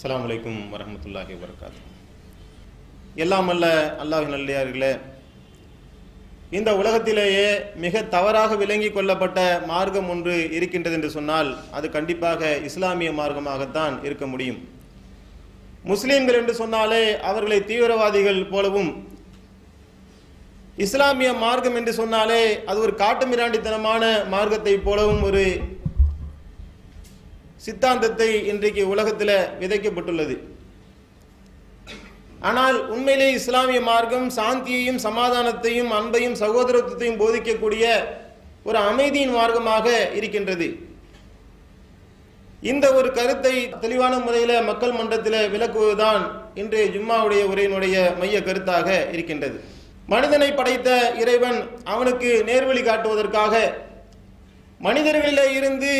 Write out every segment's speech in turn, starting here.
அஸ்லாம் வலைக்கும் வரமத்துல்லாஹி வரகாத்து எல்லாம் அல்ல அல்லாஹ் நல்லியார்களே இந்த உலகத்திலேயே மிக தவறாக விளங்கி கொள்ளப்பட்ட மார்க்கம் ஒன்று இருக்கின்றது என்று சொன்னால் அது கண்டிப்பாக இஸ்லாமிய மார்க்கமாகத்தான் இருக்க முடியும். முஸ்லீம்கள் என்று சொன்னாலே அவர்களை தீவிரவாதிகள் போலவும் இஸ்லாமிய மார்க்கம் என்று சொன்னாலே அது ஒரு காட்டுமிராண்டித்தனமான மார்க்கத்தை போலவும் ஒரு சித்தாந்தத்தை இன்றைக்கு உலகத்தில் விதைக்கப்பட்டுள்ளது. ஆனால் உண்மையிலே இஸ்லாமிய மார்க்கம் சாந்தியையும் சமாதானத்தையும் அன்பையும் சகோதரத்துவத்தையும் போதிக்கக்கூடிய ஒரு அமைதியின் மார்க்கமாக இருக்கின்றது. இந்த ஒரு கருத்தை தெளிவான முறையில் மக்கள் மன்றத்தில் விளக்குவதுதான் இன்றைய ஜும்மாவுடைய உரையினுடைய மைய கருத்தாக இருக்கின்றது. மனிதனை படைத்த இறைவன் அவனுக்கு நேர்வழி காட்டுவதற்காக மனிதர்களில் இருந்து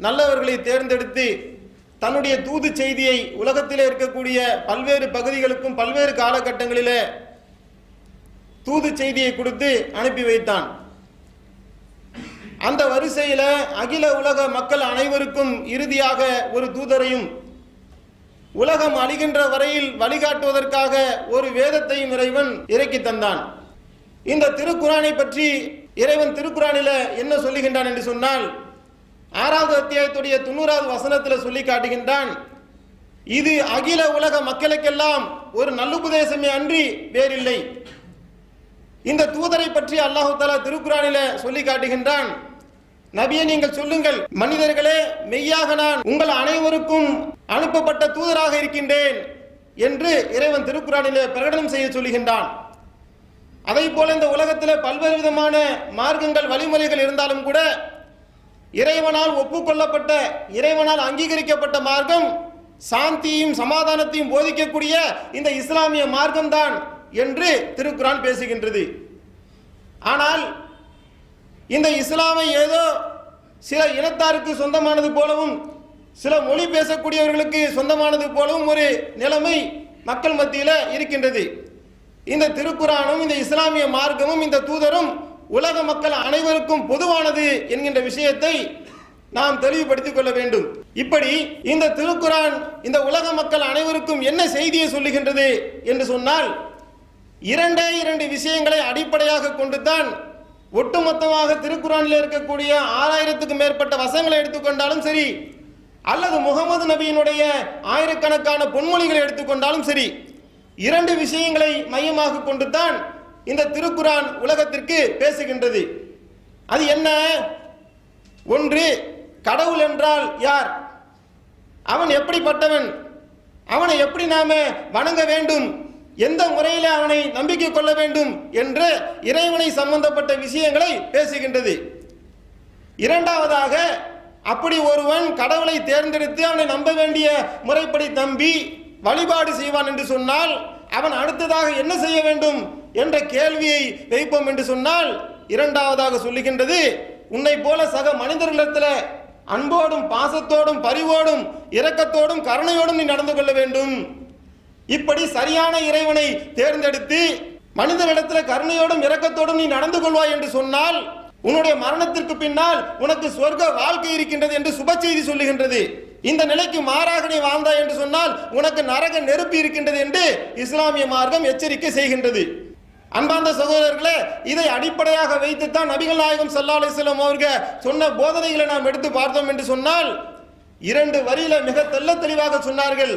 நல்லவர்களை தேர்ந்தெடுத்து தன்னுடைய தூது செய்தியை உலகத்தில் இருக்கக்கூடிய பல்வேறு பகுதிகளுக்கும் பல்வேறு காலகட்டங்களிலே தூது செய்தியை கொடுத்து அனுப்பி வைத்தான். அந்த வரிசையில் அகில உலக மக்கள் அனைவருக்கும் இறுதியாக ஒரு தூதரையும் உலகம் அழிகின்ற வரையில் வழிகாட்டுவதற்காக ஒரு வேதத்தையும் இறைவன் இறக்கி தந்தான். இந்த திருக்குறானை பற்றி இறைவன் திருக்குறானில என்ன சொல்லுகின்றான் என்று சொன்னால் ஆறாவது அத்தியாயத்துடைய தொண்ணூறாவது வசனத்தில் சொல்லி காட்டுகின்றான். இது அகில உலக மக்களுக்கெல்லாம் ஒரு நல்லுபதேசமே அன்றி வேறில்லை. இந்த தூதரை பற்றி அல்லாஹு தாலா திருக்குறானில சொல்லி காட்டுகின்றான். நபியை நீங்கள் சொல்லுங்கள் மனிதர்களே மெய்யாக நான் உங்கள் அனைவருக்கும் அனுப்பப்பட்ட தூதராக இருக்கின்றேன் என்று இறைவன் திருக்குறானிலே பிரகடனம் செய்ய சொல்லுகின்றான். அதை போல இந்த உலகத்தில் பல்வேறு விதமான மார்க்கங்கள் வழிமுறைகள் இருந்தாலும் கூட இறைவனால் ஒப்புக்கொள்ளப்பட்ட இறைவனால் அங்கீகரிக்கப்பட்ட மார்க்கம் சாந்தியும் சமாதானத்தையும் போதிக்கக்கூடிய இந்த இஸ்லாமிய மார்க்கம்தான் என்று திருக்குரான் பேசுகின்றது. ஆனால் இந்த இஸ்லாமை ஏதோ சில இனத்தாருக்கு சொந்தமானது போலவும் சில மொழி பேசக்கூடியவர்களுக்கு சொந்தமானது போலவும் ஒரு நிலைமை மக்கள் மத்தியில் இருக்கின்றது. இந்த திருக்குறானும் இந்த இஸ்லாமிய மார்க்கமும் இந்த தூதரும் உலக மக்கள் அனைவருக்கும் பொதுவானது என்கின்ற விஷயத்தை நாம் தெளிவுபடுத்திக் கொள்ள வேண்டும். இப்படி இந்த திருக்குரான் இந்த உலக மக்கள் அனைவருக்கும் என்ன செய்தியை சொல்லுகின்றது என்று சொன்னால் இரண்டே இரண்டு விஷயங்களை அடிப்படையாக கொண்டுதான் ஒட்டுமொத்தமாக திருக்குறானில் இருக்கக்கூடிய ஆறாயிரத்துக்கு மேற்பட்ட வசங்களை எடுத்துக்கொண்டாலும் சரி அல்லது முகமது நபியினுடைய ஆயிரக்கணக்கான பொன்மொழிகளை எடுத்துக்கொண்டாலும் சரி இரண்டு விஷயங்களை மையமாக கொண்டுதான் இந்த திருக்குரான் உலகத்திற்கு பேசுகின்றது. அது என்ன? ஒன்று கடவுள் என்றால் யார்? அவன் எப்படிப்பட்டவன்? அவனை எப்படி நாம வணங்க வேண்டும்? எந்த முறையில் அவனை நம்பிக்கை கொள்ள வேண்டும் என்று இறைவனை சம்பந்தப்பட்ட விஷயங்களை பேசுகின்றது. இரண்டாவதாக அப்படி ஒருவன் கடவுளை தேர்ந்தெடுத்து அவனை நம்ப வேண்டிய முறைப்படி நம்பி வழிபாடு செய்வான் என்று சொன்னால் அவன் அடுத்ததாக என்ன செய்ய வேண்டும் என்ற கேள்வியை வைப்போம் என்று சொன்னால் இரண்டாவதாக சொல்லுகின்றது உன்னை போல சக மனிதர்களிடத்தில் அன்போடும் பாசத்தோடும் பரிவோடும் இரக்கத்தோடும் கருணையோடும் நீ நடந்து கொள்ள வேண்டும். இப்படி சரியான இறைவனை தேர்ந்தெடுத்து மனிதனிடத்தில் கருணையோடும் இரக்கத்தோடும் நீ நடந்து கொள்வாய் என்று சொன்னால் உன்னுடைய மரணத்திற்கு பின்னால் உனக்கு சொர்க்க வாழ்க்கை இருக்கின்றது என்று சுப செய்தி சொல்லுகின்றது. இந்த நிலைக்கு மாறாக நீ வாழ்ந்தாய் என்று சொன்னால் உனக்கு நரக நெருப்பு இருக்கின்றது என்று இஸ்லாமிய மார்க்கம் எச்சரிக்கை செய்கின்றது. அன்பார்ந்த சகோதரர்களே இதை அடிப்படையாக வைத்துத்தான் நபிகள் நாயகம் சல்லா அலிஸ்லாம் அவர்கள் சொன்ன போதனைகளை நாம் எடுத்து பார்த்தோம் என்று சொன்னால் இரண்டு வரியில மிக தெள்ள தெளிவாக சொன்னார்கள்.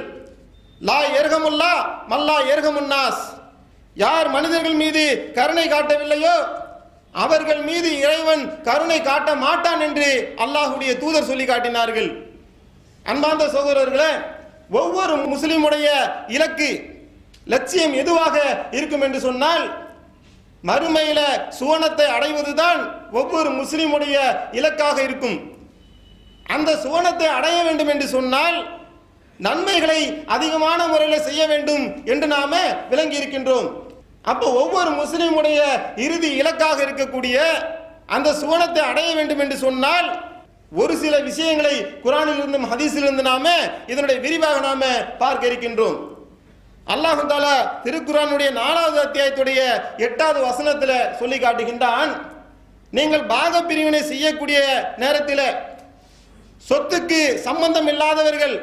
லா ஏர்கமுல்லா மல்லா ஏர்கமுன்னாஸ் யார் மனிதர்கள் மீது கருணை காட்டவில்லையோ அவர்கள் மீது இறைவன் கருணை காட்ட மாட்டான் என்று அல்லாஹுடைய தூதர் சொல்லி காட்டினார்கள் அன்பார்ந்த சகோதரர்களே ஒவ்வொரு முஸ்லிமுடைய இலக்கு லட்சியம் எதுவாக இருக்கும் என்று சொன்னால் மறுமையில சுவனத்தை அடைவதுதான் ஒவ்வொரு முஸ்லிமுடைய இலக்காக இருக்கும். அந்த சுவனத்தை அடைய வேண்டும் என்று சொன்னால் நன்மைகளை அதிகமான முறையில் செய்ய வேண்டும் என்று நாம விளங்கி இருக்கின்றோம். அப்போ ஒவ்வொரு முஸ்லிமுடைய இறுதி இலக்காக இருக்கக்கூடிய அந்த சுவனத்தை அடைய வேண்டும் என்று சொன்னால் ஒரு சில விஷயங்களை குரானிலிருந்தும் ஹதீஸிலிருந்து நாம இதனுடைய விரிவாக நாம பார்க்க இருக்கின்றோம். அல்லாஹு தாலா திருக்குறானுடைய நாலாவது அத்தியாயத்துடைய எட்டாவது வசனத்தில் சொல்லி காட்டுகின்றான். நீங்கள் பாக பிரிவினை செய்யக்கூடிய நேரத்தில் சொத்துக்கு சம்பந்தம் இல்லாதவர்கள்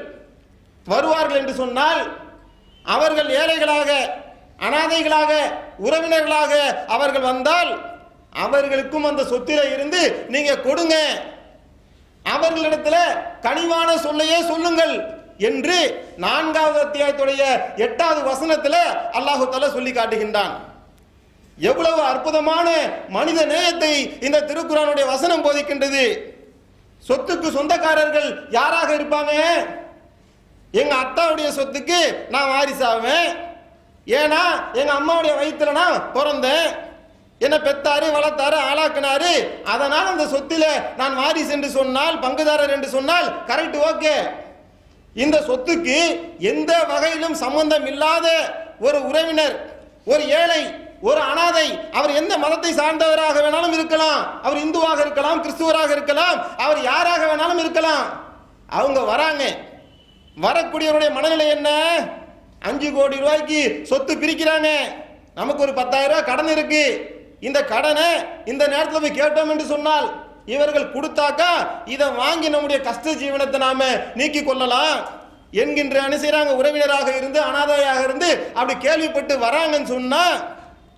வருவார்கள் என்று சொன்னால் அவர்கள் ஏழைகளாக அனாதைகளாக உறவினர்களாக அவர்கள் வந்தால் அவர்களுக்கும் அந்த சொத்தில இருந்து நீங்க கொடுங்க. அவர்களிடத்துல கனிவான சொல்லையே சொல்லுங்கள் என்று நான்காவது அத்தியாயத்துடைய எட்டாவது வசனத்தில் அல்லாஹு தஆலா சொல்லி காட்டுகின்றான். எவ்வளவு அற்புதமான மனித நேயத்தை இந்த திருக்குறானுடைய வசனம் போதிக்கின்றது. சொத்துக்கு சொந்தக்காரர்கள் யாராக இருப்பாங்க? எங்க அத்தாவுடைய சொத்துக்கு நான் வாரிசாவேன். ஏன்னா எங்க அம்மாவுடைய வயிற்றுல நான் பிறந்தேன். என்ன பெத்தாரு வளர்த்தாரு ஆளாக்குனாரு. அதனால் அந்த சொத்தில் நான் வாரிசு என்று சொன்னால் பங்குதாரர் என்று சொன்னால் கரெக்ட் ஓகே இந்த சொத்துக்கு எந்த வகையிலும் சம்பந்தம் இல்லாத ஒரு உறவினர் ஒரு ஏழை ஒரு அனாதை அவர் எந்த மதத்தை சார்ந்தவராக வேணாலும் இருக்கலாம். அவர் இந்துவாக இருக்கலாம் கிறிஸ்துவராக இருக்கலாம் அவர் யாராக வேணாலும் இருக்கலாம். அவங்க வராங்க. வரக்கூடியவருடைய மனநிலை என்ன? அஞ்சு கோடி ரூபாய்க்கு சொத்து பிரிக்கிறாங்க. நமக்கு ஒரு பத்தாயிரம் ரூபாய் கடன் இருக்குது இந்த கடனை இந்த நேரத்தில் போய் கேட்டோம் என்று சொன்னால் இவர்கள் கொடுத்தாக்கா இதை வாங்கி நம்முடைய கஷ்ட ஜீவனத்தை நாம நீக்கி கொள்ளலாம் என்கின்ற அனுசரிறாங்க உறவினராக இருந்து அனாதையாக இருந்து அப்படி கேள்விப்பட்டு வராங்கன்னு சொன்னா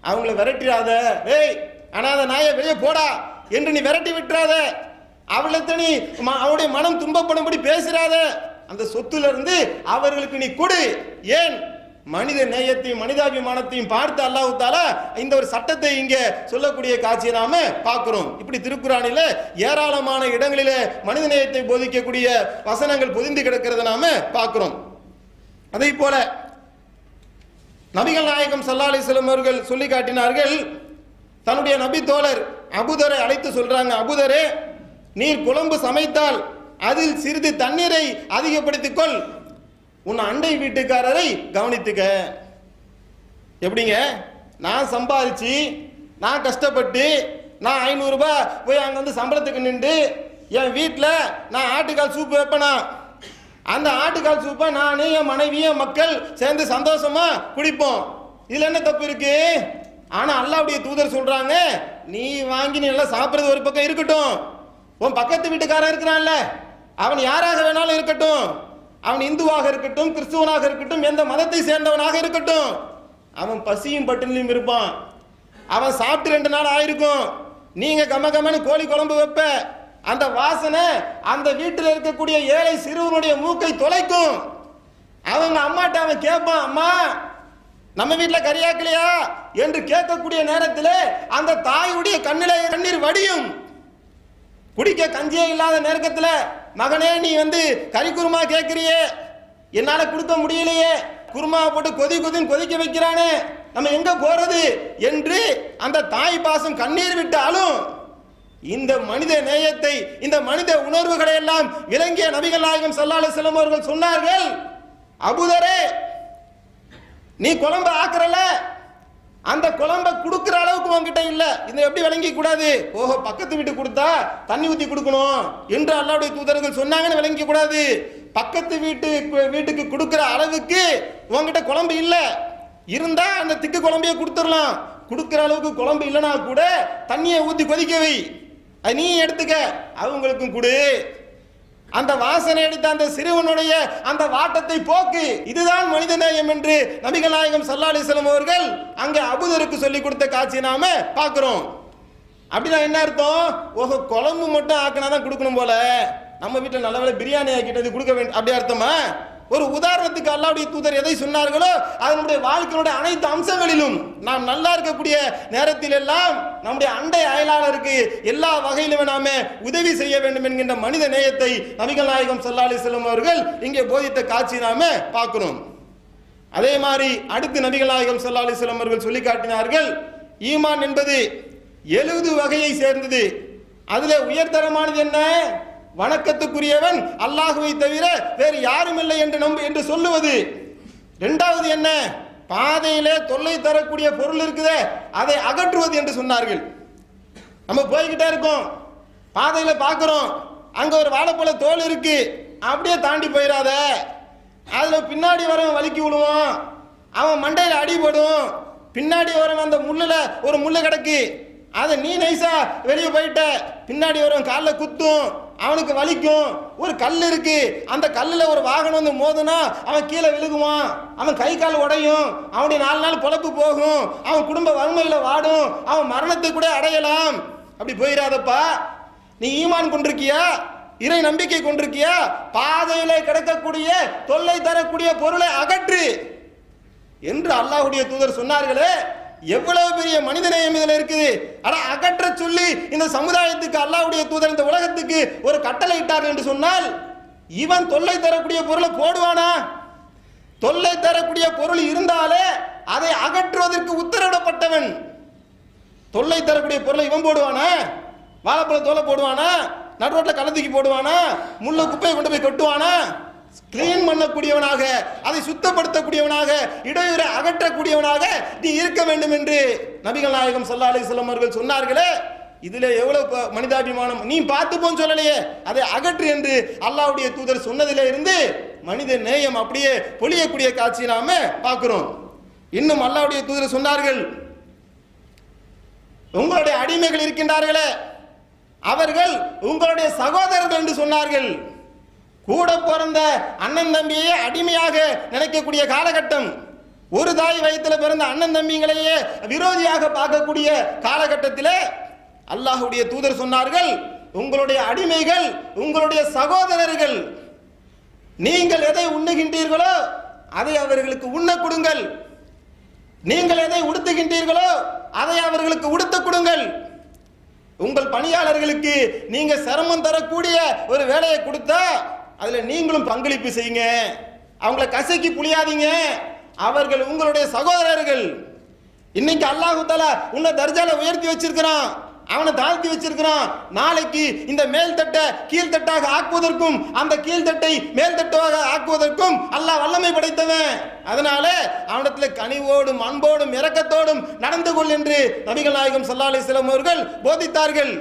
அவங்கள விரட்டிடாத. ஏய் அனாதை நாயை வெளியே போடா என்று நீ விரட்டி விட்டுறாத. அவளுக்கு நீ ம- அவளுடைய மனம் துன்பப்படும்படி பேசுறாத. அந்த சொத்துல இருந்து அவர்களுக்கு நீ கொடு. ஏன்? மனித நேயத்தையும் மனிதாபிமானத்தையும் பார்த்து அல்லாஹு தாலா இந்த ஒரு சட்டத்தை இங்கே சொல்லக்கூடிய காட்சியை நாம பார்க்கிறோம். இப்படி திருக்குறானில ஏராளமான இடங்களில மனித நேயத்தை போதிக்கக்கூடிய வசனங்கள் பொதிந்து கிடக்கிறத நாம பார்க்கிறோம். அதே போல நபிகள் நாயகம் சல்லா அலிஸ்லம் அவர்கள் சொல்லி காட்டினார்கள் தன்னுடைய நபி தோழர் அபுதரை அழைத்து சொல்றாங்க அபுதரே நீர் குழம்பு சமைத்தால் அதில் சிறிது தண்ணீரை அதிகப்படுத்திக் கொள் உன் அண்டை வீட்டுக்காரரை கவனித்துக்க. எப்படிங்க? நான் சம்பாதிச்சு நான் கஷ்டப்பட்டு நான் ஐநூறுரூபா போய் அங்கே வந்து சம்பளத்துக்கு நின்று என் வீட்டில் நான் ஆட்டுக்கால் சூப்பு வைப்பேனா? அந்த ஆட்டுக்கால் சூப்பை நான் என் மனைவி என் மக்கள் சேர்ந்து சந்தோஷமாக குடிப்போம். இதில் என்ன தப்பு இருக்கு? ஆனால் அல்லாவுடைய தூதர் சொல்கிறாங்க நீ வாங்கி நீ எல்லாம் சாப்பிட்றது ஒரு பக்கம் இருக்கட்டும். உன் பக்கத்து வீட்டுக்காரன் இருக்கிறான்ல அவன் யாராக வேணாலும் இருக்கட்டும். அவன் இந்துவாக இருக்கட்டும் கிறிஸ்துவனாக இருக்கட்டும் எந்த மதத்தை சேர்ந்தவனாக இருக்கட்டும் அவன் பசியும் பட்டினியும் இருப்பான். அவன் சாப்பிட்டு ரெண்டு நாள் ஆயிருக்கும். நீங்க கம கோழி குழம்பு வைப்ப. அந்த வாசனை அந்த வீட்டில் இருக்கக்கூடிய ஏழை சிறுவனுடைய மூக்கை தொலைக்கும். அவங்க அம்மாட்ட அவன் கேட்பான் அம்மா நம்ம வீட்டில் கரியாக்கலையா என்று கேட்கக்கூடிய நேரத்தில் அந்த தாயுடைய கண்ணில கண்ணீர் வடியும். குடிக்க கஞ்சியே இல்லாத நேரத்தில் மகனே நீ வந்து கறி குருமா கேட்குறியே? என்னால் கொடுக்க முடியலையே. குருமாவை போட்டு கொதி கொதின்னு கொதிக்க வைக்கிறானே. நம்ம எங்க போறது என்று அந்த தாய் பாசம் கண்ணீர் விட்டாலும் இந்த மனித நேயத்தை இந்த மனித உணர்வுகளை எல்லாம் விளங்கிய நபிகள் நாயகம் ஸல்லல்லாஹு அலைஹி அவர்கள் சொன்னார்கள். அபுதரே நீ குழம்ப ஆக்குறல அந்த குழம்ப கொடுக்குற அளவுக்கு உங்ககிட்ட இல்லை. இதை எப்படி விளங்கி கூடாது? ஓஹோ பக்கத்து வீட்டு கொடுத்தா தண்ணி ஊற்றி கொடுக்கணும். என்று அல்லாவுடைய தூதர்கள் சொன்னாங்கன்னு விளங்கிக்க கூடாது. பக்கத்து வீட்டு வீட்டுக்கு கொடுக்குற அளவுக்கு உன்கிட்ட குழம்பு இல்லை. இருந்தால் அந்த திக்கு குழம்பையே கொடுத்துடலாம். கொடுக்குற அளவுக்கு குழம்பு இல்லைனா கூட தண்ணியை ஊற்றி கொதிக்க வை. அது நீ எடுத்துக்க. அவங்களுக்கும் கொடு. அந்த வாசனை எடுத்த அந்த சிறுவனுடைய அந்த வாட்டத்தை போக்கு இதுதான் மனிதநேயம் என்று நபிகள் நாயகம் ஸல்லல்லாஹு அலைஹி அவர்கள் அங்கே அபுதருக்கு சொல்லி கொடுத்த காட்சியை நாம பார்க்குறோம். அப்படின்னா என்ன அர்த்தம்? ஓஹோ குழம்பு மட்டும் ஆக்கினா தான் கொடுக்கணும் போல. நம்ம வீட்டில் நல்ல வேலை பிரியாணி ஆக்கிட்டது கொடுக்க வேண்டும் அப்படி அர்த்தமா? ஒரு உதாரணத்துக்கு அல்லாவுடைய தூதர் எதை சொன்னார்களோ அதனுடைய வாழ்க்கையினுடைய அனைத்து அம்சங்களிலும் நாம் நல்லா இருக்கக்கூடிய நேரத்தில் எல்லாம் நம்முடைய அண்டை அயலாளருக்கு எல்லா வகையிலுமே நாம உதவி செய்ய வேண்டும் என்கின்ற மனித நேயத்தை நபிகள் நாயகம் ஸல்லல்லாஹு அலைஹி அவர்கள் இங்கே போதித்த காட்சி நாம பார்க்கிறோம். அதே மாதிரி அடுத்து நபிகள் நாயகம் ஸல்லல்லாஹு அலைஹி அவர்கள் சொல்லி காட்டினார்கள் ஈமான் என்பது எழுபது வகையை சேர்ந்தது. அதில் உயர்தரமானது என்ன? வணக்கத்துக்குரியவன் அல்லாஹுவை தவிர வேறு யாரும் இல்லை என்று நம்ப என்று சொல்லுவது. இரண்டாவது என்ன? பாதையிலே தொல்லை தரக்கூடிய பொருள் இருக்குதே அதை அகற்றுவது என்று சொன்னார்கள். நம்ம போய்கிட்டே இருக்கோம். பாதையில் பார்க்குறோம். அங்கே ஒரு வாழைப்பழ தோல் இருக்கு. அப்படியே தாண்டி போயிடாத அதில் பின்னாடி வரவன் வலிக்கி விழுவான். அவன் மண்டையில் அடிபடும் பின்னாடி வரவன் அந்த முள்ளில் ஒரு முள்ளு கிடக்கு. அதை நீ நைஸா வெளியே போயிட்ட. பின்னாடி வரவன் காலில் குத்தும். அவனுக்கு வலிக்கும். ஒரு கல் இருக்கு. அந்த கல்லில் ஒரு வாகனம் வந்து மோதுனா அவன் கீழே விழுகுவான். அவன் கை கால் உடையும். அவனுடைய நாலு நாள் பொழப்பு போகும். அவன் குடும்ப வறுமையில் வாடும். அவன் மரணத்தை கூட அடையலாம். அப்படி போயிடாதப்பா நீ ஈமான் கொண்டிருக்கியா? இறை நம்பிக்கை கொண்டிருக்கியா? பாதையில் கிடக்கக்கூடிய தொல்லை தரக்கூடிய பொருளை அகற்று. என்று அல்லாஹ்வுடைய தூதர் சொன்னார்களே எவ்வளவு பெரிய மனிதநேயம் இதில் இருக்குது? ஆனால் அகற்ற சொல்லி இந்த சமுதாயத்துக்கு அல்லாவுடைய தூதர் இந்த உலகத்துக்கு ஒரு கட்டளை இட்டார் என்று சொன்னால் இவன் தொல்லை தரக்கூடிய பொருளை போடுவானா? தொல்லை தரக்கூடிய பொருள் இருந்தாலே அதை அகற்றுவதற்கு உத்தரவிடப்பட்டவன். தொல்லை தரக்கூடிய பொருளை இவன் போடுவானா? வாழைப்பழ தோலை போடுவானா? நடுரோட்டில் கலந்துக்கி போடுவானா? முள்ள குப்பையை கொண்டு போய் கொட்டுவானா? கிளீன் பண்ணக்கூடியவனாக அதை சுத்தப்படுத்தக்கூடியவனாக இடையூறை அகற்றக்கூடியவனாக நீ இருக்க வேண்டும் என்று நபிகள் நாயகம் சல்லா அலி அவர்கள் சொன்னார்களே. இதுல எவ்வளவு மனிதாபிமானம்? நீ பார்த்துப்போம் சொல்லலையே. அதை அகற்று என்று அல்லாவுடைய தூதர் சொன்னதில இருந்து மனித நேயம் அப்படியே பொழியக்கூடிய காட்சி நாம பார்க்கிறோம். இன்னும் அல்லாவுடைய தூதர் சொன்னார்கள் உங்களுடைய அடிமைகள் இருக்கின்றார்களே. அவர்கள் உங்களுடைய சகோதரர்கள் என்று சொன்னார்கள். கூட பிறந்த அண்ணன் தம்பியே அடிமையாக நினைக்கக்கூடிய காலகட்டம். ஒரு தாய் வயிற்றில் பிறந்த அண்ணன் தம்பிங்களையே விரோதியாக பார்க்கக்கூடிய காலகட்டத்தில் அல்லாஹுடைய தூதர் சொன்னார்கள் உங்களுடைய அடிமைகள் உங்களுடைய சகோதரர்கள் நீங்கள் எதை உண்ணுகின்றீர்களோ அதை அவர்களுக்கு உண்ண கொடுங்கள். நீங்கள் எதை உடுத்துகின்றீர்களோ அதை அவர்களுக்கு உடுத்த கொடுங்கள். உங்கள் பணியாளர்களுக்கு நீங்கள் சிரமம் தரக்கூடிய ஒரு வேலையை கொடுத்தா அதில் நீங்களும் பங்களிப்பு செய்யுங்க. அவங்கள கசக்கி புளியாதீங்க அவர்கள் உங்களுடைய சகோதரர்கள். இன்னைக்கு அல்லாஹு தாலா உன்னை தர்ஜால உயர்த்தி வச்சிருக்கிறான். அவனை தாழ்த்தி வச்சிருக்கிறான். நாளைக்கு இந்த மேல்தட்டை கீழ்த்தட்டாக ஆக்குவதற்கும் அந்த கீழ்த்தட்டை மேல்தட்டாக ஆக்குவதற்கும் அல்லாஹ் வல்லமை படைத்தவன். அதனால அவனிடத்துல கனிவோடும் அன்போடும் இரக்கத்தோடும் நடந்து கொள் என்று நபிகள் நாயகம் ஸல்லல்லாஹு அலைஹி அவர்கள் போதித்தார்கள்.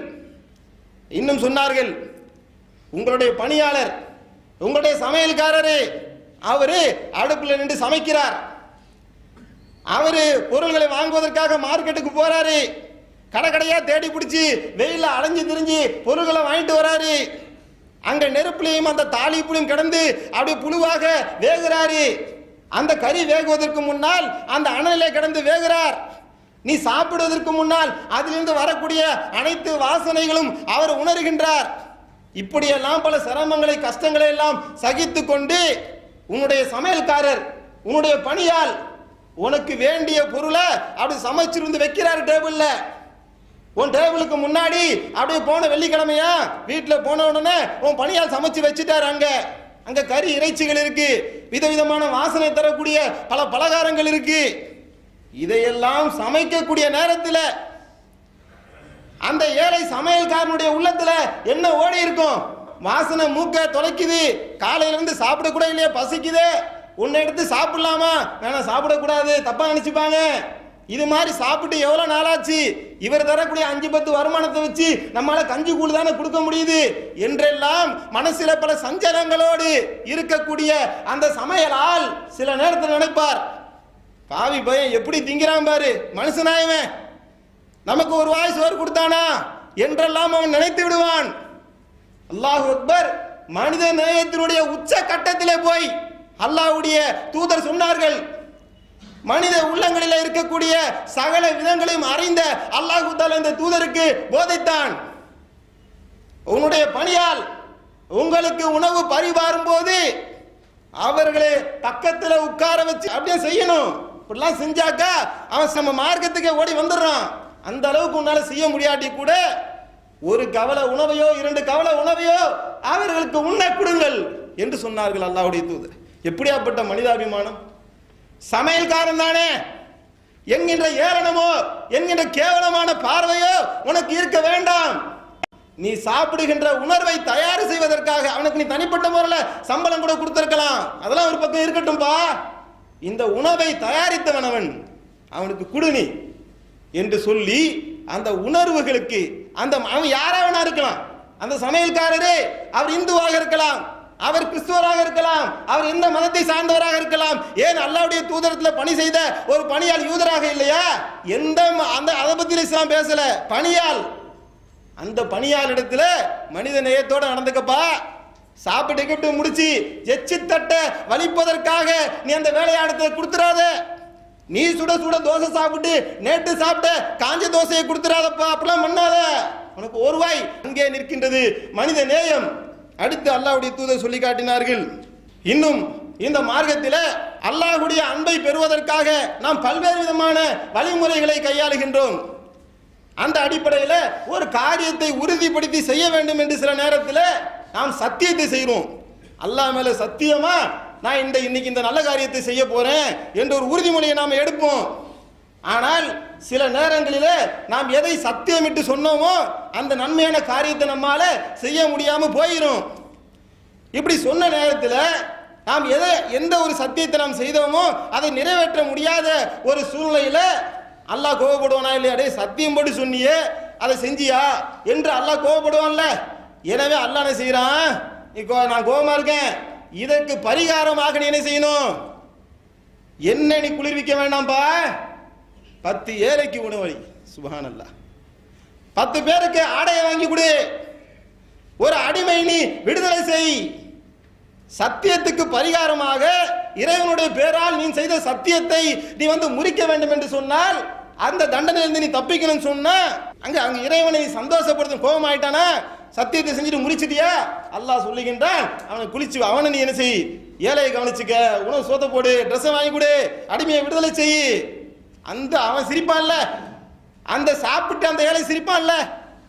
இன்னும் சொன்னார்கள். உங்களுடைய பணியாளர் உங்களுடைய சமையல்காரரு அவரு அடுப்புல நின்று சமைக்கிறார். அவரு பொருள்களை வாங்குவதற்காக மார்க்கெட்டுக்கு போறாரு. கடை கடையாக தேடி பிடிச்சி வெயில அலைஞ்சு திரிஞ்சு பொருள்களை வாங்கிட்டு வராரு. அங்க நெருப்புலையும் அந்த தாளிப்புலையும் கிடந்து அப்படி புழுவாக வேகுறாரு. அந்த கறி வேகுவதற்கு முன்னால் அந்த அனலிலே கிடந்து வேகிறார். நீ சாப்பிடுவதற்கு முன்னால் அதிலிருந்து வரக்கூடிய அனைத்து வாசனைகளும் அவர் உணர்கின்றார். இப்படியெல்லாம் பல சிரமங்களை கஷ்டங்களை எல்லாம் சகித்து கொண்டு உன்னுடைய சமையல்காரர் உன்னுடைய பணியால் உனக்கு வேண்டிய பொருளை அப்படி சமைச்சிருந்து வைக்கிறார் டேபிள்ல. உன் டேபிளுக்கு முன்னாடி அப்படியே போன வெள்ளிக்கிழமையா வீட்டில் போன உடனே உன் பணியால் சமைச்சு வச்சுட்டார் அங்க. அங்க கறி இறைச்சிகள் இருக்கு. விதவிதமான வாசனை தரக்கூடிய பல பலகாரங்கள் இருக்கு. இதையெல்லாம் சமைக்கக்கூடிய நேரத்தில் அந்த ஏழை சமையல்காரனுடைய உள்ளத்துல என்ன ஓடி இருக்கும்? வாசனை மூக்க தொலைக்குது. காலையில இருந்து சாப்பிட கூட இல்லையா பசிக்குது. உன்னை எடுத்து சாப்பிடலாமா? வேணாம் சாப்பிடக்கூடாது. தப்பா நினைச்சுப்பாங்க. இது மாதிரி சாப்பிட்டு எவ்வளோ நாளாச்சு? இவர் தரக்கூடிய அஞ்சு பத்து வருமானத்தை வச்சு நம்மளால் கஞ்சி கூழ் தானே கொடுக்க முடியுது? என்றெல்லாம் மனசில் பல சஞ்சலங்களோடு இருக்கக்கூடிய அந்த சமையலால் சில நேரத்தில் நினைப்பார். பாவி பையன் எப்படி திங்கிறான் பாரு. மனுஷனாயவன். நமக்கு ஒரு வாய் சோறு கொடுத்தானா? என்றெல்லாம் அவன் நினைத்து விடுவான். அல்லாஹ் அக்பர் மனித நேயத்தினுடைய உச்ச கட்டத்திலே போய் அல்லாஹ்வுடைய தூதர் சொன்னார்கள். மனித உள்ளங்களில் இருக்கக்கூடிய சகல விதங்களையும் அறிந்த அல்லாஹு தாலா இந்த தூதருக்கு போதித்தான். உன்னுடைய பணியால் உங்களுக்கு உணவு பரிமாறும் போது அவர்களே பக்கத்தில் உட்கார வச்சு அப்படியே செய்யணும். இப்படிலாம் செஞ்சாக்கா அவன் நம்ம மார்க்கத்துக்கே ஓடி வந்துடுறான். அந்த அளவுக்கு உன்னால செய்ய முடியாட்டி கூட ஒரு கவலை உணவையோ இரண்டு கவலை உணவையோ அவர்களுக்கு உண்ண கொடுங்கள் என்று சொன்னார்கள் அல்லாவுடைய தூதர். எப்படியாப்பட்ட மனிதாபிமானம்? சமையல்காரன் தானே. என்கின்ற ஏளனமோ என்கின்ற கேவலமான பார்வையோ உனக்கு இருக்க வேண்டாம். நீ சாப்பிடுகின்ற உணர்வை தயார் செய்வதற்காக அவனுக்கு நீ தனிப்பட்ட முறையில் சம்பளம் கூட கொடுத்துருக்கலாம். அதெல்லாம் ஒரு பக்கம் இருக்கட்டும்பா. இந்த உணவை தயாரித்தவன் அவன். அவனுக்கு குடு நீ என்று சொல்லி அந்த உணர்வுகளுக்கு அந்த அவன் யாரா வேணா இருக்கலாம்? அந்த சமையல்காரரே அவர் இந்துவாக இருக்கலாம். அவர் கிறிஸ்துவராக இருக்கலாம். அவர் எந்த மதத்தை சார்ந்தவராக இருக்கலாம். ஏன் அல்லாவுடைய தூதரத்தில் பணி செய்த ஒரு பணியால் யூதராக இல்லையா? எந்த அந்த அதை பத்தி இஸ்லாம் பேசல. பணியால். அந்த பணியால் இடத்துல மனித நேயத்தோட நடந்துக்கப்பா. சாப்பிட்டு கிட்டு முடிச்சு எச்சு தட்ட வலிப்பதற்காக நீ அந்த வேலையாடத்தை கொடுத்துடாத நீ சுட சுட தோசை சாப்பிட்டு நேற்று சாப்பிட்ட காஞ்ச தோசையை கொடுத்துறாதப்பா அப்பெல்லாம் பண்ணாத. உனக்கு ஒரு வாய் அங்கே நிற்கின்றது. மனித நேயம். அடுத்து அல்லாவுடைய தூதர் சொல்லி காட்டினார்கள். இன்னும் இந்த மார்க்கத்தில் அல்லாஹுடைய அன்பை பெறுவதற்காக நாம் பல்வேறு விதமான வழிமுறைகளை கையாளுகின்றோம். அந்த அடிப்படையில் ஒரு காரியத்தை உறுதிப்படுத்தி செய்ய வேண்டும் என்று சில நேரத்தில் நாம் சத்தியத்தை செய்கிறோம் அல்லாஹ் மேலே சத்தியமா நான் இந்த இன்னைக்கு இந்த நல்ல காரியத்தை செய்ய போறேன் என்ற ஒரு உறுதிமொழியை நாம் எடுப்போம். ஆனால் சில நேரங்களில் நாம் எதை சத்தியமிட்டு சொன்னோமோ அந்த நன்மையான காரியத்தை நம்மால செய்ய முடியாம போயிடும் இப்படி சொன்ன நேரத்தில் நாம் எதை எந்த ஒரு சத்தியத்தை நாம் செய்தோமோ அதை நிறைவேற்ற முடியாத ஒரு சூழ்நிலையில் அல்லாஹ் கோவப்படுவானா இல்லையா? அடே சத்தியம் போட்டு சொன்னியே அதை செஞ்சியா என்று அல்லாஹ் கோவப்படுவான்ல. எனவே அல்லாஹ் என்ன செய்கிறான் நீ கோ நான் கோவமா இருக்கேன். இதற்கு பரிகாரமாக நீ என்ன செய்யணும்? என்ன நீ குளிர்விக்க வேண்டாம்ப்பா பத்து ஏழைக்கு உணவளி சுபஹானல்லாஹ். பத்து பேருக்கு ஆடையை வாங்கி கொடு. ஒரு அடிமை நீ விடுதலை செய். சத்தியத்துக்கு பரிகாரமாக இறைவனுடைய பேரால் நீ செய்த சத்தியத்தை நீ வந்து முறிக்க வேண்டும் என்று சொன்னால் அந்த தண்டனையிலிருந்து நீ தப்பிக்கணும்னு சொன்னா அங்க அங்க இறைவனை சந்தோஷப்படுத்தும் கோபம் ஆயிட்டானா சத்தியத்தை செஞ்சுட்டு முடிச்சிட்டியா? அல்லாஹ் சொல்லுகின்றான் அவனை குளிச்சு அவனை நீ என்ன செய்? ஏழையை கவனிச்சுக்க உணவு சோத்த போடு ட்ரெஸ்ஸை வாங்கி கொடு அடிமையை விடுதலை செய். அந்த அவன் சிரிப்பான்ல அந்த சாப்பிட்டு அந்த ஏழை சிரிப்பான்ல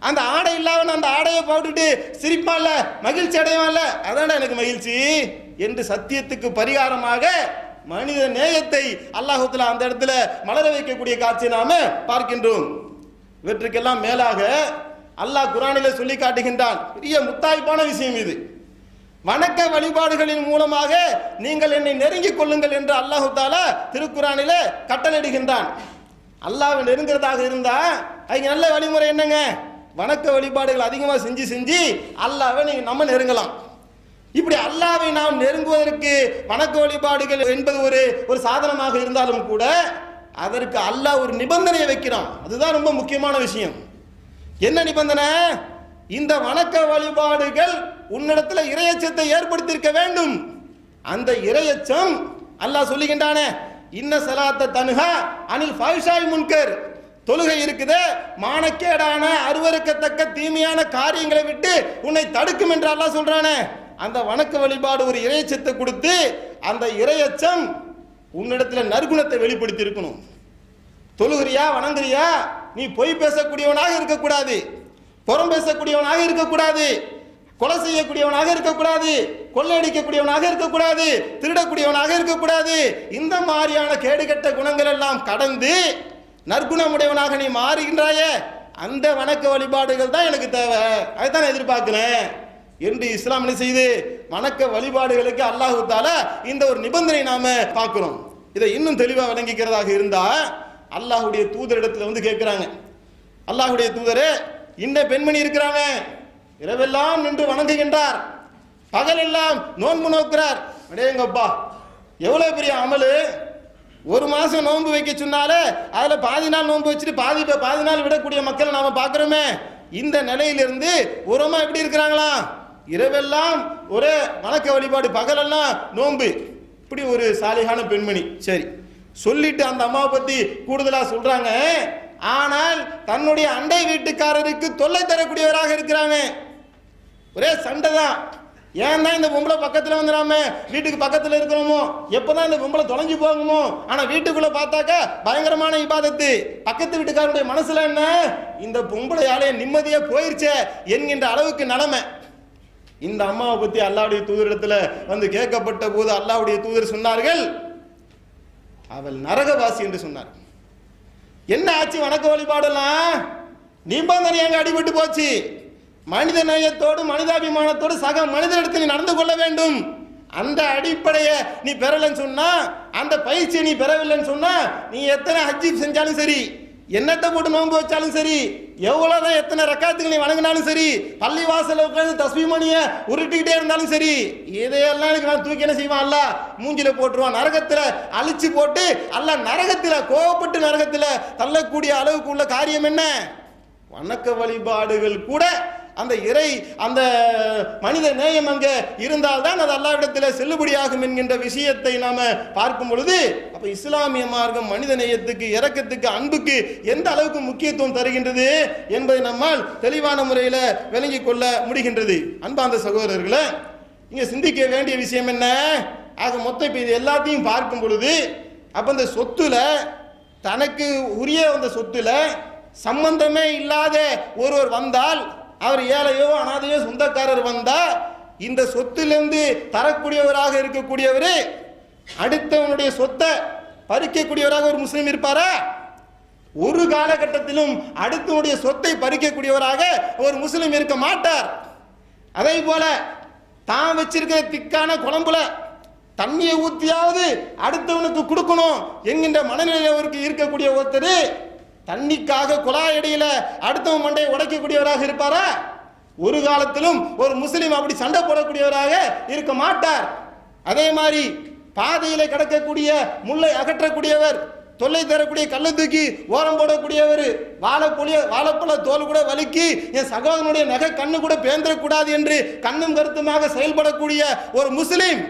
அந்த ஆடை இல்லாமல் அந்த ஆடையை போட்டுட்டு சிரிப்பான்ல மகிழ்ச்சி அடைவான்ல அதான்டா எனக்கு மகிழ்ச்சி. என்று சத்தியத்துக்கு பரிகாரமாக மனித நேயத்தை அல்லாஹுத்துல அந்த இடத்துல மலர வைக்கக்கூடிய காட்சியை நாம பார்க்கின்றோம். இவற்றுக்கெல்லாம் மேலாக அல்லாஹ் குரானிலே சொல்லி காட்டுகின்றான். பெரிய முத்தாய்ப்பான விஷயம் இது. வணக்க வழிபாடுகளின் மூலமாக நீங்கள் என்னை நெருங்கிக் கொள்ளுங்கள் என்று அல்லாஹு தாலா திருக்குறானிலே கட்டளையிடுகின்றான். அல்லாவை நெருங்குறதாக இருந்தா அதுக்கு நல்ல வழிமுறை என்னங்க? வணக்க வழிபாடுகள் அதிகமாக செஞ்சு செஞ்சு அல்லாவை நீங்க நம்ம நெருங்கலாம். இப்படி அல்லாவை நாம் நெருங்குவதற்கு வணக்க வழிபாடுகள் என்பது ஒரு ஒரு சாதனமாக இருந்தாலும் கூட அதற்கு அல்லாஹ் ஒரு நிபந்தனையை வைக்கிறான். அதுதான் ரொம்ப முக்கியமான விஷயம். என்ன நிபந்தனை? இந்த வணக்க வழிபாடுகள் உன்னிடத்தில் இரையச்சத்தை ஏற்படுத்தியிருக்க வேண்டும். அந்த இரையச்சம் அல்லாஹ் சொல்லுகின்றானே இன்ன சலாத்த தனுகா அனில் ஃபைஷாய் முன்கர். தொழுகை இருக்குது மானக்கேடான அருவருக்கத்தக்க தீமையான காரியங்களை விட்டு உன்னை தடுக்கும் என்று அல்லாஹ் சொல்றானே. அந்த வணக்க வழிபாடு ஒரு இறையச்சத்தை கொடுத்து அந்த இறையச்சம் உன்னிடத்தில் நற்குணத்தை வெளிப்படுத்தி இருக்கணும் தொழுகிறியா வணங்குறியா? நீ பொய் பேசக்கூடியவனாக இருக்கக்கூடாது. புறம் பேசக்கூடியவனாக இருக்கக்கூடாது. கொலை செய்யக்கூடியவனாக இருக்கக்கூடாது. கொள்ளையடிக்கக்கூடியவனாக இருக்கக்கூடாது. திருடக்கூடியவனாக இருக்கக்கூடாது. இந்த மாதிரியான கேடுகட்ட குணங்கள் எல்லாம் கடந்து நற்குணமுடையவனாக நீ மாறுகின்றாயே. அந்த வணக்க வழிபாடுகள் தான் எனக்கு தேவை. அதுதான் நான் எதிர்பார்க்கிறேன். என்று இஸ்லாம் என்ன செய்து வணக்க வழிபாடுகளுக்கு அல்லாஹு தால இந்த ஒரு நிபந்தனை நாம பார்க்கிறோம். இதை இன்னும் தெளிவாக விளங்கிக்கிறதாக இருந்தால் அல்லாஹுடைய தூதரிடத்துல வந்து கேட்குறாங்க அல்லாஹுடைய தூதரே இந்த பெண்மணி இருக்கிறாங்க. இரவெல்லாம் நின்று வணங்குகின்றார். பகலெல்லாம் நோன்பு நோக்கிறார். அடேங்கப்பா எவ்வளவு பெரிய அமலு? ஒரு மாசம் நோன்பு வைக்க சொன்னாலே அதுல பாதி நாள் நோன்பு வச்சுட்டு பாதி பாதி நாள் விடக்கூடிய மக்களை நாம பார்க்குறோமே. இந்த நிலையிலிருந்து உரமா எப்படி இருக்கிறாங்களா? இரவெல்லாம் ஒரே வணக்க வழிபாடு பகலெல்லாம் நோன்பு. இப்படி ஒரு சாலிகான பெண்மணி. சரி. சொல்லிட்டு அந்த அம்மாவை பத்தி கூடுதலா சொல்றாங்க. ஆனால் தன்னுடைய அண்டை வீட்டுக்காரருக்கு தொல்லை தரக்கூடியவராக இருக்கிறாங்க. ஒரே சண்டை தான் ஏன் தான் இந்த பொம்பளை பக்கத்தில் வந்துடாம வீட்டுக்கு பக்கத்தில் இருக்கிறோமோ எப்போதான் இந்த பொம்பளை தொலைஞ்சு போகுமோ? ஆனால் வீட்டுக்குள்ளே பார்த்தாக்கா பயங்கரமான இபாதத்து பக்கத்து வீட்டுக்காரருடைய மனசில் என்ன? இந்த பொம்பளையாலே நிம்மதியாக போயிருச்சே என்கின்ற அளவுக்கு நிலமை. இந்த அம்மாவை பற்றி அல்லாவுடைய தூதரிடத்தில் வந்து கேட்கப்பட்ட போது அல்லாவுடைய தூதர் சொன்னார்கள் அவள் நரகவாசி என்று சொன்னார். என்ன ஆச்சு வணக்க வழிபாடெல்லாம்? நிபந்தனை அங்க அடிபட்டு போச்சு? மனித நேயத்தோடு மனிதாபிமானத்தோடு சக மனிதனிடத்தில் நீ நடந்து கொள்ள வேண்டும். அந்த அடிப்படையை நீ பெறலைன்னு சொன்னா அந்த பயிற்சியை நீ பெறவில்லைன்னு சொன்னா நீ எத்தனை ஹஜ்ஜி செஞ்சாலும் சரி என்னத்தை போட்டு நோன்பு வச்சாலும் சரி எவ்வளோதான் எத்தனை ரக்காத்துக்கு நீ வணங்கினாலும் சரி பள்ளி வாசலில் உட்காந்து தஸ்மிமணியை உருட்டிக்கிட்டே இருந்தாலும் சரி இதையெல்லாம் எனக்கு நான் தூக்கி என்ன செய்வான்? அல்ல மூஞ்சில போட்டுருவான். நரகத்தில் அழிச்சு போட்டு அல்ல நரகத்தில் கோவப்பட்டு நரகத்தில் தள்ளக்கூடிய அளவுக்கு உள்ள காரியம் என்ன? வணக்க வழிபாடுகள் கூட அந்த இறை அந்த மனித நேயம் அங்கே இருந்தால்தான் அது அல்லாவிடத்தில் செல்லுபடியாகும் என்கின்ற விஷயத்தை நாம் பார்க்கும் பொழுது அப்போ இஸ்லாமிய மார்க்கம் மனித நேயத்துக்கு இறக்கத்துக்கு அன்புக்கு எந்த அளவுக்கு முக்கியத்துவம் தருகின்றது என்பதை நம்மால் தெளிவான முறையில் விளங்கி கொள்ள முடிகின்றது. அன்பாந்த சகோதரர்களை இங்கே சிந்திக்க வேண்டிய விஷயம் என்ன? ஆக மொத்தம் இப்போ இது எல்லாத்தையும் பார்க்கும் பொழுது அப்போ இந்த சொத்துல தனக்கு உரிய அந்த சொத்துல சம்பந்தமே இல்லாத ஒருவர் வந்தால் அவர் ஏழையோ அனாதையோ சொந்தக்காரர் வந்தா இந்த சொத்திலிருந்து தரக்கூடியவராக இருக்கக்கூடியவர் அடுத்தவனுடைய சொத்தை பறிக்கக்கூடியவராக ஒரு முஸ்லீம் இருப்பாரா? ஒரு காலகட்டத்திலும் அடுத்தவனுடைய சொத்தை பறிக்கக்கூடியவராக ஒரு முஸ்லீம் இருக்க மாட்டார். அதே போல தான் வச்சிருக்கிற திக்கான குழம்புல தண்ணியை ஊற்றியாவது அடுத்தவனுக்கு கொடுக்கணும் என்கின்ற மனநிலை அவருக்கு இருக்கக்கூடிய ஒருத்தர் தண்ணிக்காக குழாய் அடுத்தவன் மண்டையை உடைக்கக்கூடியவராக இருப்பாரா? ஒரு காலத்திலும் ஒரு முஸ்லீம் அப்படி சண்டை போடக்கூடியவராக இருக்க மாட்டார். அதே மாதிரி பாதையில் கிடக்கக்கூடிய முல்லை அகற்றக்கூடியவர் தொல்லை தரக்கூடிய கல்லை தூக்கி ஓரம் போடக்கூடியவர் வாழைப்புளிய வாழைப்பழ தோல் கூட வலுக்கி என் சகோதரனுடைய நகை கண்ணு கூட பேந்திரக்கூடாது என்று கண்ணும் கருத்துமாக செயல்படக்கூடிய ஒரு முஸ்லீம்.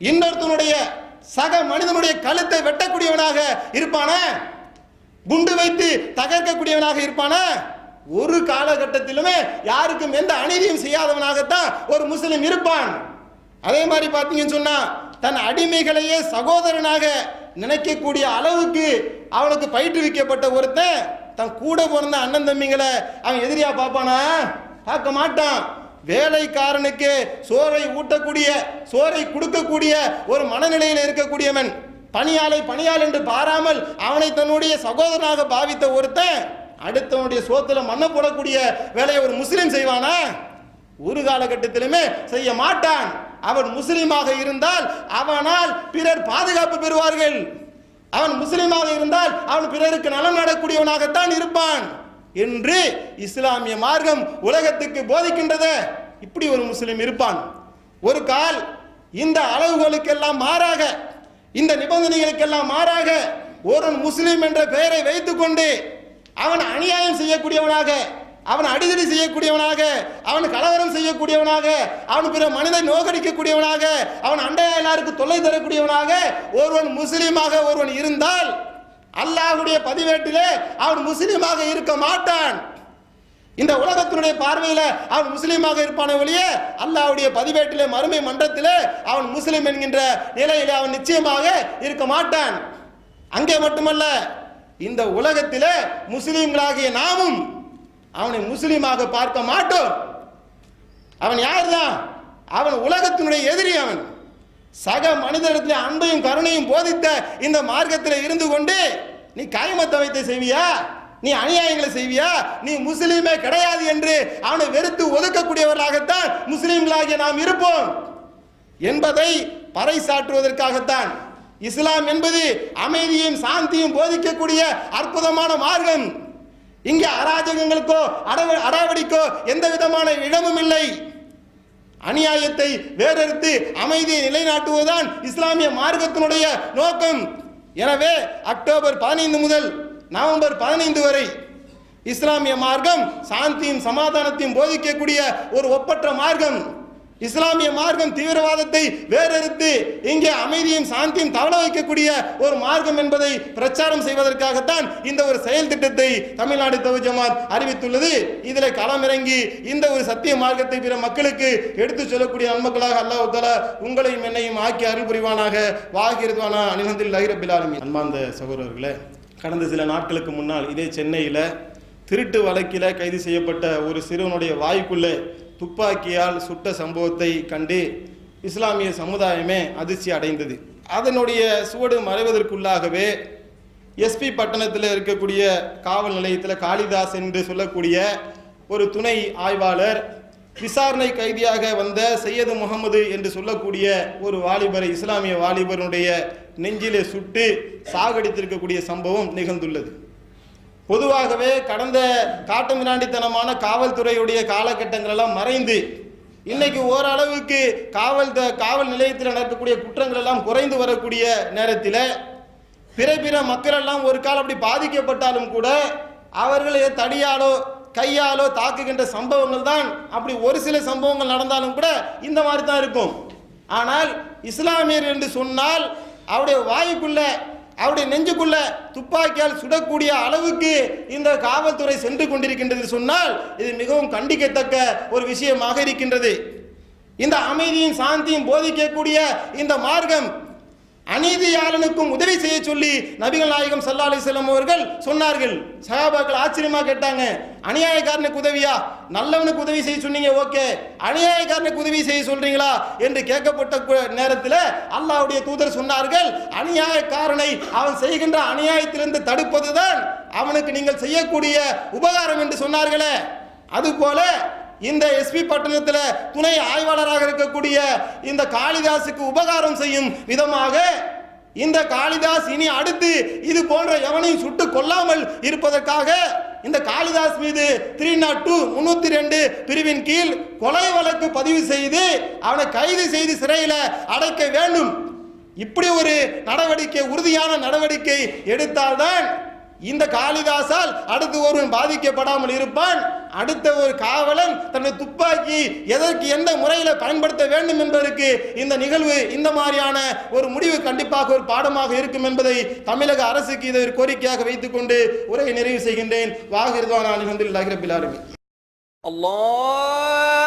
இன்னொருத்தனுடைய சக மனிதனுடைய கழுத்தை வெட்டக்கூடியவனாக இருப்பானே? குண்டு வைத்து தகர்க்கக்கூடியவனாக இருப்பானா? ஒரு காலகட்டத்திலுமே யாருக்கும் எந்த அநீதியும் செய்யாதவனாகத்தான் ஒரு முஸ்லிம் இருப்பான். அதே மாதிரி பார்த்தீங்கன்னு சொன்னா தன் அடிமைகளையே சகோதரனாக நினைக்கக்கூடிய அளவுக்கு அவனுக்கு பயிற்றுவிக்கப்பட்ட ஒருத்தன் தன் கூட பிறந்த அண்ணன் தம்பிங்களை அவன் எதிரியா பார்ப்பானா? பார்க்க மாட்டான். வேலைக்காரனுக்கு சோறை ஊட்டக்கூடிய சோறை கொடுக்கக்கூடிய ஒரு மனநிலையில் இருக்கக்கூடியவன். பணியாளை பணியாள் என்று பாராமல் அவனை தன்னுடைய சகோதரனாக பாவித்த ஒருத்தன் அடுத்தவனுடைய சோத்துல மண்ணை போடக்கூடிய வேலையை ஒரு முஸ்லீம் செய்வானா? ஒரு காலகட்டத்திலுமே செய்ய மாட்டான். அவன் முஸ்லீமாக இருந்தால் அவனால் பிறர் பாதுகாப்பு பெறுவார்கள். அவன் முஸ்லீமாக இருந்தால் அவன் பிறருக்கு நலம் நடக்கூடியவனாகத்தான் இருப்பான் என்று இஸ்லாமிய மார்க்கம் உலகத்துக்கு போதிக்கின்றது. இப்படி ஒரு முஸ்லீம் இருப்பான். ஒரு கால் இந்த அளவுகளுக்கெல்லாம் மாறாக இந்த நிபந்தனைகளுக்கெல்லாம் மாறாக ஒரு முஸ்லீம் என்ற பெயரை வைத்துக்கொண்டு அவன் அநியாயம் செய்யக்கூடியவனாக அவன் அடிதடி செய்யக்கூடியவனாக அவன் கலவரம் செய்யக்கூடியவனாக அவன் பிற மனிதனை நோக்கடிக்கக்கூடியவனாக அவன் அண்டைய எல்லாருக்கு தொல்லை தரக்கூடியவனாக ஒருவன் முஸ்லீமாக ஒருவன் இருந்தால் அல்லாஹ்வுடைய பதிவேட்டிலே அவன் முஸ்லீமாக இருக்க மாட்டான். இந்த உலகத்தினுடைய பார்வையில் அவன் முஸ்லீமாக இருப்பானே ஒழிய அல்லாவுடைய பதிவேட்டிலே மறுமை மன்றத்திலே அவன் முஸ்லீம் என்கின்ற நிலையில் அவன் நிச்சயமாக இருக்க மாட்டான். அங்கே மட்டுமல்ல இந்த உலகத்திலே முஸ்லீம்களாகிய நாமும் அவனை முஸ்லீமாக பார்க்க மாட்டோம். அவன் யார் தான் அவன் உலகத்தினுடைய எதிரி அவன். சக மனிதனிடத்தில் அன்பையும் கருணையும் போதித்த இந்த மார்க்கத்தில் இருந்து கொண்டு நீ காயமத்த வைத்தை செய்வியா? நீ அநியாயங்களை செய்வியா? நீ முஸ்லீமே கிடையாது என்று அவனை வெறுத்து ஒதுக்கக்கூடியவர்களாகத்தான் முஸ்லீம்களாகிய நாம் இருப்போம். என்பதை பறைசாற்றுவதற்காகத்தான். இஸ்லாம் என்பது அமைதியும் சாந்தியும் போதிக்கக்கூடிய அற்புதமான மார்க்கம். இங்கே அராஜகங்களுக்கோ அடவ அடாவடிக்கோ எந்த விதமான இடமும் இல்லை. அநியாயத்தை வேறறுத்து அமைதியை நிலைநாட்டுவதுதான் இஸ்லாமிய மார்க்கத்தினுடைய நோக்கம். எனவே அக்டோபர் பதினைந்து முதல் நவம்பர் பதினைந்து வரை இஸ்லாமிய மார்க்கம் சாந்தியும் சமாதானத்தையும் போதிக்கக்கூடிய ஒரு ஒப்பற்ற மார்க்கம். இஸ்லாமிய மார்க்கம் தீவிரவாதத்தை வேறறுத்து இங்கே அமைதியும் சாந்தியும் தவள வைக்கக்கூடிய ஒரு மார்க்கம் என்பதை பிரச்சாரம் செய்வதற்காகத்தான் இந்த ஒரு செயல் திட்டத்தை தமிழ்நாடு தவு ஜமாத் அறிவித்துள்ளது. இதில் களமிறங்கி இந்த ஒரு சத்திய மார்க்கத்தை பிற மக்களுக்கு எடுத்துச் சொல்லக்கூடிய நன்மக்களாக அல்லாஹ் தஆலா உங்களையும் என்னையும் ஆக்கி அருள் புரிவானாக. வாகிருவானா அனிலந்தில் லஹிரபில் ஆலமீன். அன்பார்ந்த சகோதரர்களே கடந்த சில நாட்களுக்கு முன்னால் இதே சென்னையில் திருட்டு வழக்கில் கைது செய்யப்பட்ட ஒரு சிறுவனுடைய வாய்க்குள்ளே துப்பாக்கியால் சுட்ட சம்பவத்தை கண்டு இஸ்லாமிய சமுதாயமே அதிர்ச்சி அடைந்தது. அதனுடைய சுவடு மறைவதற்குள்ளாகவே எஸ்பி பட்டணத்தில் இருக்கக்கூடிய காவல் நிலையத்தில் காளிதாஸ் என்று சொல்லக்கூடிய ஒரு துணை ஆய்வாளர் விசாரணை கைதியாக வந்த சையது முகமது என்று சொல்லக்கூடிய ஒரு வாலிபரை இஸ்லாமிய வாலிபருடைய நெஞ்சிலே சுட்டு சாகடித்திருக்கக்கூடிய சம்பவம் நிகழ்ந்துள்ளது. பொதுவாகவே கடந்த காட்டுமிராண்டித்தனமான காவல்துறையுடைய காலகட்டங்களெல்லாம் மறைந்து இன்னைக்கு ஓரளவுக்கு காவல் த- காவல் நிலையத்தில் நடக்கக்கூடிய குற்றங்கள் எல்லாம் குறைந்து வரக்கூடிய நேரத்தில் பிற பிற மக்கள் எல்லாம் ஒரு காலம் அப்படி பாதிக்கப்பட்டாலும் கூட அவர்களை தடியாலோ கையாலோ தாக்குகின்ற சம்பவங்கள் தான் அப்படி ஒரு சில சம்பவங்கள் நடந்தாலும் கூட இந்த மாதிரி தான் இருக்கும். ஆனால் இஸ்லாமியர் என்று சொன்னால் அவருடைய வாய்க்குள்ள அவருடைய நெஞ்சுக்குள்ள துப்பாக்கியால் சுடக்கூடிய அளவுக்கு இந்த காவல்துறை சென்று கொண்டிருக்கின்றது சொன்னால் இது மிகவும் கண்டிக்கத்தக்க ஒரு விஷயமாக இருக்கின்றது. இந்த அமைதியும் சாந்தியும் போதிக்கக்கூடிய இந்த மார்க்கம் அநீதியாளனுக்கும் உதவி செய்ய சொல்லி நபிகள் நாயகம் சல்லா அலிஸ்லாம் அவர்கள் சொன்னார்கள். சகாபாக்கள் ஆச்சரியமாக கேட்டாங்க. அநியாயக்காரனுக்கு உதவியா? நல்லவனுக்கு உதவி செய்ய சொன்னீங்க ஓகே. அநியாயக்காரனுக்கு உதவி செய்ய சொல்றீங்களா? என்று கேட்கப்பட்ட நேரத்தில் அல்லாவுடைய தூதர் சொன்னார்கள் அநியாயக்காரனை அவன் செய்கின்ற அநியாயத்திலிருந்து தடுப்பதுதான் அவனுக்கு நீங்கள் செய்யக்கூடிய உபகாரம் என்று சொன்னார்களே. அதுபோல இந்த எஸ்பி பட்டணத்தில் துணை ஆய்வாளராக இருக்கக்கூடிய இந்த காளிதாசுக்கு உபகாரம் செய்யும் விதமாக இந்த காளிதாஸ் இனி அடுத்து இது போன்ற எவனையும் சுட்டு கொல்லாமல் இருப்பதற்காக இந்த காளிதாஸ் மீது த்ரீ நாட் டூ முன்னூத்தி ரெண்டு பிரிவின் கீழ் கொலை வழக்கு பதிவு செய்து அவனை கைது செய்து சிறையில் அடைக்க வேண்டும். இப்படி ஒரு நடவடிக்கை உறுதியான நடவடிக்கை எடுத்தால்தான் இந்த காளிதாசால் அடுத்து ஒருவன் பாதிக்கப்படாமல் இருப்பான். அடுத்த ஒரு காவலன் தன்னை துப்பாக்கி எதற்கு எந்த முறையில் பயன்படுத்த வேண்டும் என்பதற்கு இந்த நிகழ்வு இந்த மாதிரியான ஒரு முடிவு கண்டிப்பாக ஒரு பாடமாக இருக்கும் என்பதை தமிழக அரசுக்கு இதை ஒரு கோரிக்கையாக வைத்துக்கொண்டு உரையை நிறைவு செய்கின்றேன். வாகிருவான் அலமதுல்லாஹிரபிலாலுமே அல்லாஹ்